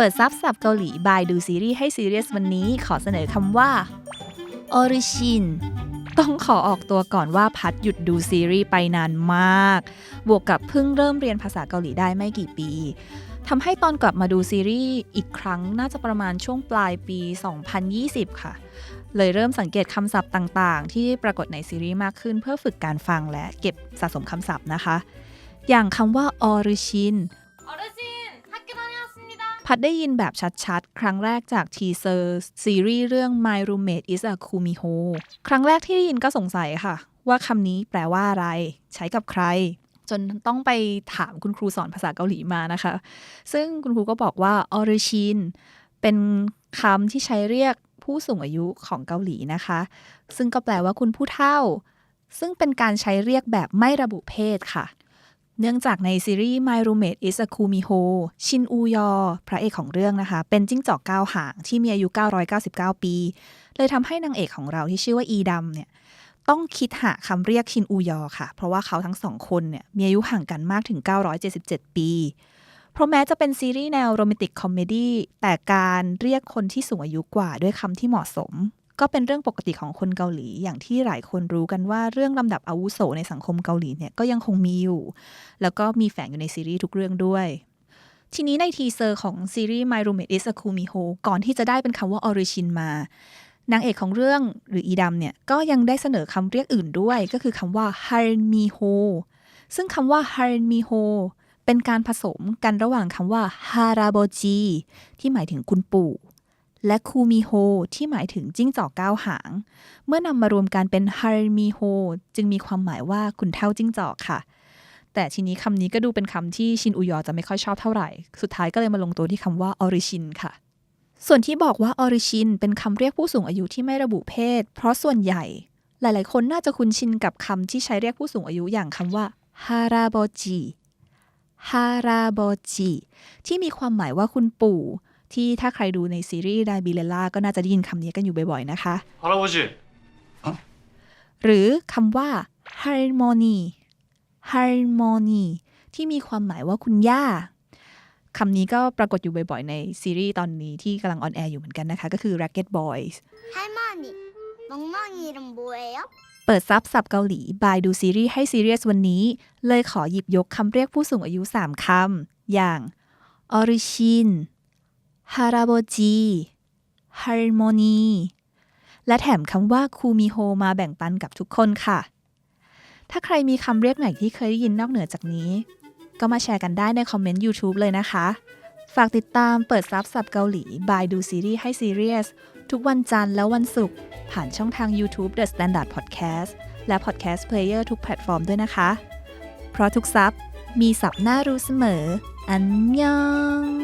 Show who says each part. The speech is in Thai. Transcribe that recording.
Speaker 1: ปิดซับสับเกาหลีบายดูซีรีส์ให้ซีเรียสวันนี้ขอเสนอคำว่า origin ต้องขอออกตัวก่อนว่าพัดหยุดดูซีรีส์ไปนานมาก บวกกับเพิ่งเริ่มเรียนภาษาเกาหลีได้ไม่กี่ปีทำให้ตอนกลับมาดูซีรีส์อีกครั้งน่าจะประมาณช่วงปลายปี 2020 ค่ะ เลยเริ่มสังเกตคำศัพท์ต่างๆ ที่ปรากฏในซีรีส์มากขึ้นเพื่อฝึกการฟังและเก็บสะสมคำศัพท์นะคะ อย่างคำว่า origin พัดได้ยินแบบชัดๆ ครั้งแรกจากทีเซอร์ซีรีส์เรื่อง My Roommate is a Kumiho ครั้งแรกที่ได้ยินก็สงสัยค่ะ ว่าคำนี้แปลว่าอะไร ใช้กับใคร จนต้องไปถามคุณครูสอนภาษาเกาหลีมานะคะ ซึ่งคุณครูก็บอกว่า origin เป็นคำที่ใช้เรียกผู้สูงอายุของเกาหลีนะคะ ซึ่งก็แปลว่าคุณผู้เฒ่า ซึ่งเป็นการใช้เรียกแบบไม่ระบุเพศค่ะ เนื่องจากในซีรีส์ My Roommate is a Kumiho ชินอูยอ พระเอกของเรื่องนะคะ เป็นจิ้งจอกเก้าหางที่มีอายุ 999 ปี เลยทำให้นางเอกของเราที่ชื่อว่าอีดำเนี่ยต้องคิดหาคำเรียกชินอูยอค่ะ เพราะว่าเขาทั้งสองคนเนี่ยมีอายุห่างกันมากถึง 977 ปี เพราะแม้จะเป็นซีรีส์แนวโรแมนติกคอมเมดี้แต่การเรียกคนที่สูงอายุกว่าด้วยคำที่เหมาะสม ก็เป็นเรื่องปกติของคนเกาหลี อย่างที่หลายคนรู้กันว่าเรื่องลำดับอาวุโสในสังคมเกาหลีเนี่ยก็ยังคงมีอยู่ แล้วก็มีแฝงอยู่ในซีรีส์ทุกเรื่องด้วยทีนี้ในทีเซอร์ของซีรีส์ My Roommate is a Kumiho ก่อนที่จะได้เป็นคำว่า Origin มา นางเอกของเรื่องหรืออีดำเนี่ย ก็ยังได้เสนอคำเรียกอื่นด้วย ก็คือคำว่า Harmiho ซึ่งคำว่า Harmiho เป็นการผสมกันระหว่างคำว่า Haraboji ที่หมายถึงคุณปู่ และคูมิโฮที่หมายถึงจิ้งจอกเก้าหาง เมื่อนำมารวมกันเป็นฮาร์มิโฮจึงมีความหมายว่าคุณเท่าจิ้งจอกค่ะ แต่ทีนี้คำนี้ก็ดูเป็นคำที่ชินอุยอจะไม่ค่อยชอบเท่าไหร่ สุดท้ายก็เลยมาลงตัวที่คำว่าออริชินค่ะส่วนที่บอกว่าออริชินเป็นคำเรียกผู้สูงอายุที่ไม่ระบุเพศ เพราะส่วนใหญ่ หลาย ๆ คนน่าจะคุ้นชินกับคำที่ใช้เรียกผู้สูงอายุอย่างคำว่าฮาราโบจิฮาราโบจิที่มีความหมายว่าคุณปู่ ที่ถ้าใครดูในซีรีส์ไดบิเลล่าก็น่าจะได้ยินคำนี้กันอยู่บ่อยๆนะคะ
Speaker 2: ฮาราโอจิ
Speaker 1: หรือคำว่า harmony harmony ที่มีความหมายว่าคุณย่าคำนี้ก็ปรากฏอยู่บ่อยๆ ในซีรีส์ตอนนี้ที่กำลังออนแอร์อยู่เหมือนกันนะคะ ก็คือ Racket Boys
Speaker 3: Harmony อยีร
Speaker 1: เปิดซับสับเกาหลี บายดูซีรีส์ให้ซีเรียสวันนี้ เลยขอหยิบยกคำเรียกผู้สูงอายุ 3 คำ อย่างออริชิน origin haraboji harmony และแถมคำว่าคูมิโฮมาแบ่งปันกับทุกคนค่ะ ถ้าใครมีคำเรียกไหนที่เคยได้ยินนอกเหนือจากนี้ ก็มาแชร์กันได้ในคอมเมนต์ YouTube เลยนะคะ ฝากติดตามเปิดซับสับเกาหลีบายดูซีรีส์ให้ซีเรียสทุกวันจันทร์และวันศุกร์ผ่านช่องทาง YouTube The Standard Podcast และ Podcast Player ทุกแพลตฟอร์มด้วยนะคะ เพราะทุกซับมีสับน่ารู้เสมอ อันยอง